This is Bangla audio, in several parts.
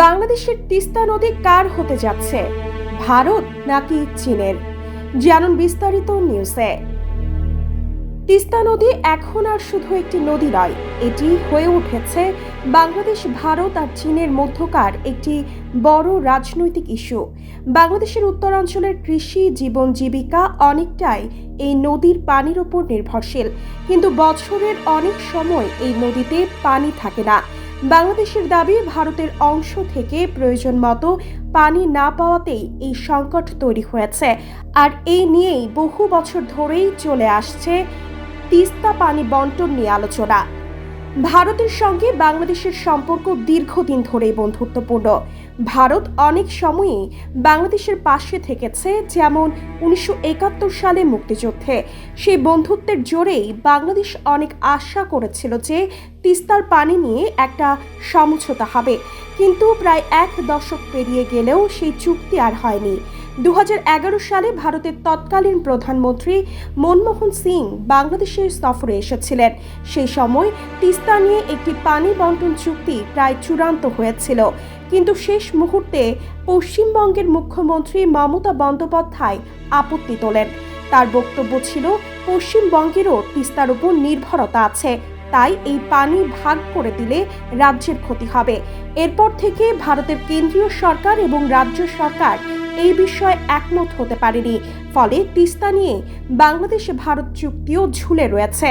বাংলাদেশের তিস্তা নদী কার হতে যাচ্ছে? ভারত নাকি চীনের? জানুন বিস্তারিত নিউজে। তিস্তা নদী এখন আর শুধু একটি নদী নয়, এটি হয়ে উঠেছে বাংলাদেশ, ভারত আর চীনের মধ্যকার একটি বড় রাজনৈতিক ইস্যু। বাংলাদেশের উত্তরাঞ্চলের কৃষি, জীবন, জীবিকা অনেকটাই এই নদীর পানির ওপর নির্ভরশীল। কিন্তু বছরের অনেক সময় এই নদীতে পানি থাকে না। বাংলাদেশের দাবি, ভারতের অংশ থেকে প্রয়োজন মতো পানি না পাওয়াতেই এই সংকট তৈরি হয়েছে। আর এই নিয়েই বহু বছর ধরেই চলে আসছে তিস্তা পানি বন্টন নিয়ে আলোচনা। ভারতের সঙ্গে বাংলাদেশের সম্পর্ক দীর্ঘদিন ধরেই বন্ধুত্বপূর্ণ। ভারত অনেক সময়ই বাংলাদেশের পাশে থেকেছে, যেমন উনিশশো একাত্তর সালে মুক্তিযুদ্ধে। সেই বন্ধুত্বের জোরেই বাংলাদেশ অনেক আশা করেছিল যে তিস্তার পানি নিয়ে একটা সমঝোতা হবে। কিন্তু প্রায় এক দশক পেরিয়ে গেলেও সেই চুক্তি আর হয়নি। দু হাজার এগারো সালে ভারতের তৎকালীন প্রধানমন্ত্রী মনমোহন সিং বাংলাদেশের সফরে এসেছিলেন। সেই সময় তিস্তা নিয়ে একটি পানি বন্টন চুক্তি প্রায় চূড়ান্ত হয়েছিল। কিন্তু শেষ মুহূর্তে পশ্চিমবঙ্গের মুখ্যমন্ত্রী মমতা বন্দ্যোপাধ্যায় আপত্তি তোলেন। তার বক্তব্য ছিল, পশ্চিমবঙ্গেরও তিস্তার উপর নির্ভরতা আছে, তাই এই পানি ভাগ করে দিলে রাজ্যের ক্ষতি হবে। এরপর থেকে ভারতের কেন্দ্রীয় সরকার এবং রাজ্য সরকার এই বিষয়ে একমত হতে পারেনি। ফলে তিস্তা নিয়ে বাংলাদেশ ভারত চুক্তিও ঝুলে রয়েছে।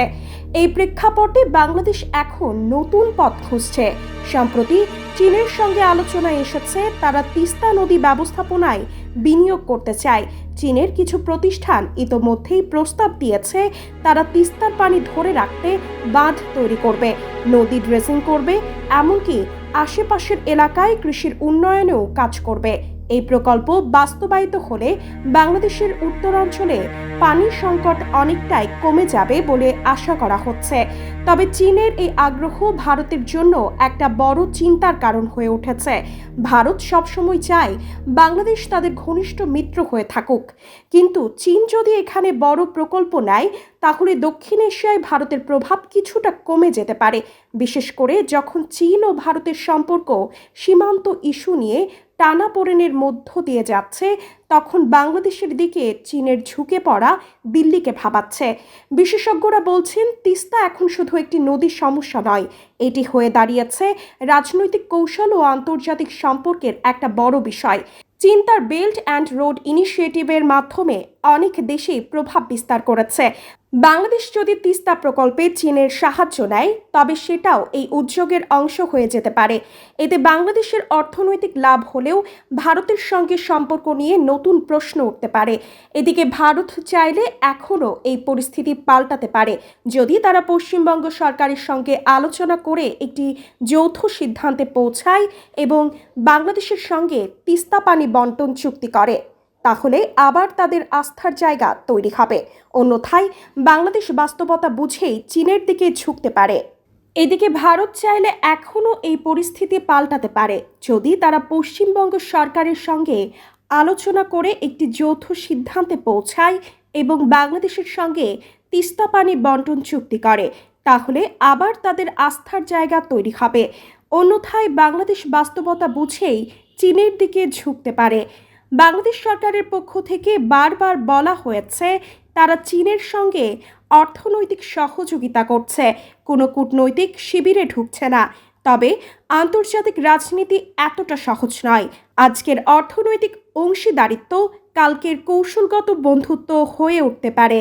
এই প্রেক্ষাপটে বাংলাদেশ এখন নতুন পথ খুঁজছে। সম্প্রতি চীনের সঙ্গে আলোচনায় এসেছে, তারা তিস্তা নদী ব্যবস্থাপনায় বিনিয়োগ করতে চায়। চীনের কিছু প্রতিষ্ঠান ইতোমধ্যেই প্রস্তাব দিয়েছে, তারা তিস্তার পানি ধরে রাখতে বাঁধ তৈরি করবে, নদী ড্রেসিং করবে, এমনকি আশেপাশের এলাকায় কৃষির উন্নয়নেও কাজ করবে। এই প্রকল্প বাস্তবায়িত হলে বাংলাদেশের উত্তরাঞ্চলে পানির সংকট অনেকটাই কমে যাবে বলে আশা করা হচ্ছে। তবে চীনের এই আগ্রহ ভারতের জন্য একটা বড় চিন্তার কারণ হয়ে উঠেছে। ভারত সবসময় চায় বাংলাদেশ তাদের ঘনিষ্ঠ মিত্র হয়ে থাকুক। কিন্তু চীন যদি এখানে বড় প্রকল্প নেয় তাহলে দক্ষিণ এশিয়ায় ভারতের প্রভাব কিছুটা কমে যেতে পারে। বিশেষ করে যখন চীন ও ভারতের সম্পর্ক সীমান্ত ইস্যু নিয়ে টানাপোড়েনের মধ্য দিয়ে যাচ্ছে, তখন বাংলাদেশের দিকে চীনের ঝুঁকে পড়া দিল্লিকে ভাবাচ্ছে। বিশেষজ্ঞরা বলছেন, তিস্তা এখন শুধু একটি নদীর সমস্যা নয়, এটি হয়ে দাঁড়িয়েছে রাজনৈতিক কৌশল ও আন্তর্জাতিক সম্পর্কের একটা বড় বিষয়। চীন তার বেল্ট অ্যান্ড রোড ইনিশিয়েটিভের মাধ্যমে অনেক দেশেই প্রভাব বিস্তার করেছে। বাংলাদেশ যদি তিস্তা প্রকল্পে চীনের সাহায্য নেয়, তবে সেটাও এই উদ্যোগের অংশ হয়ে যেতে পারে। এতে বাংলাদেশের অর্থনৈতিক লাভ হলেও ভারতের সঙ্গে সম্পর্ক নিয়ে নতুন প্রশ্ন উঠতে পারে। এদিকে ভারত চাইলে এখনও এই পরিস্থিতি পাল্টাতে পারে। যদি তারা পশ্চিমবঙ্গ সরকারের সঙ্গে আলোচনা করে একটি যৌথ সিদ্ধান্তে পৌঁছায় এবং বাংলাদেশের সঙ্গে তিস্তা পানি বন্টন চুক্তি করে। তাহলে আবার তাদের আস্থার জায়গা তৈরি হবে। অন্যথায় বাংলাদেশ বাস্তবতা বুঝেই চীনের দিকে ঝুঁকতে পারে। এদিকে ভারত চাইলে এখনও এই পরিস্থিতি পাল্টাতে পারে। যদি তারা পশ্চিমবঙ্গ সরকারের সঙ্গে আলোচনা করে একটি যৌথ সিদ্ধান্তে পৌঁছায় এবং বাংলাদেশের সঙ্গে তিস্তা পানি বন্টন চুক্তি করে, তাহলে আবার তাদের আস্থার জায়গা তৈরি হবে। অন্যথায় বাংলাদেশ বাস্তবতা বুঝেই চীনের দিকে ঝুঁকতে পারে। বাংলাদেশ সরকারের পক্ষ থেকে বারবার বলা হয়েছে, তারা চীনের সঙ্গে অর্থনৈতিক সহযোগিতা করছে। কোনো কূটনৈতিক শিবিরে ঢুকছে না। তবে আন্তর্জাতিক রাজনীতি এতটা সহজ নয়। আজকের অর্থনৈতিক অংশীদারিত্ব কালকের কৌশলগত বন্ধুত্ব হয়ে উঠতে পারে।